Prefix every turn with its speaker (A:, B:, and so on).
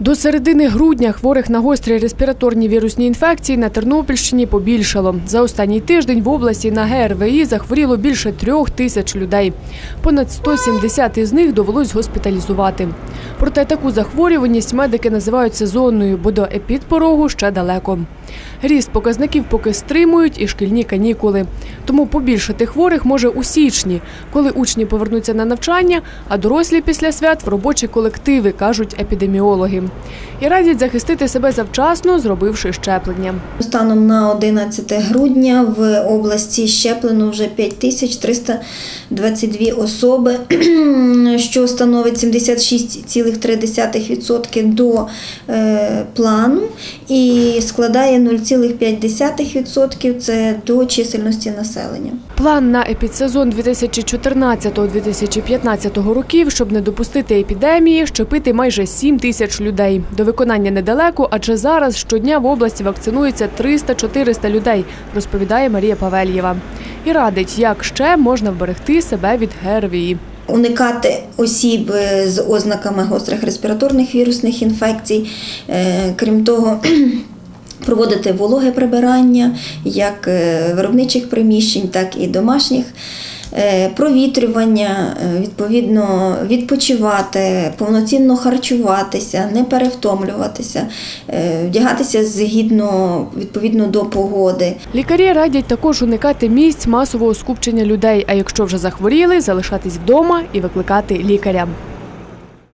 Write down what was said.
A: До середини грудня хворих на гострі респіраторні вірусні інфекції на Тернопільщині побільшало. За останній тиждень в області на ГРВІ захворіло більше трьох тисяч людей. Понад 170 із них довелось госпіталізувати. Проте таку захворюваність медики називають сезонною, бо до епідпорогу ще далеко. Ріст показників поки стримують і шкільні канікули. Тому побільшати хворих може у січні, коли учні повернуться на навчання, а дорослі після свят в робочі колективи, кажуть епідеміологи. І радять захистити себе завчасно, зробивши щеплення.
B: Станом на 11 грудня в області щеплено вже 5322 особи, що становить 76,3% до е, плану і складає 0,5% це до чисельності населення.
A: План на епідсезон 2014-2015 років, щоб не допустити епідемії, щепити майже 7 тисяч людей. До виконання недалеко, адже зараз щодня в області вакцинується 300-400 людей, розповідає Марія Павельєва. І радить, як ще можна вберегти себе від ГРВІ.
B: Уникати осіб е, з ознаками гострих респіраторних вірусних інфекцій, Е, крім того, проводити вологе прибирання як е, виробничих приміщень, так і домашніх. Е, Провітрювання, е, відповідно, відпочивати, повноцінно харчуватися, не перевтомлюватися, вдягатися згідно відповідно до погоди.
A: Лікарі радять також уникати місць масового скупчення людей, а якщо вже захворіли, залишатись вдома і викликати лікаря.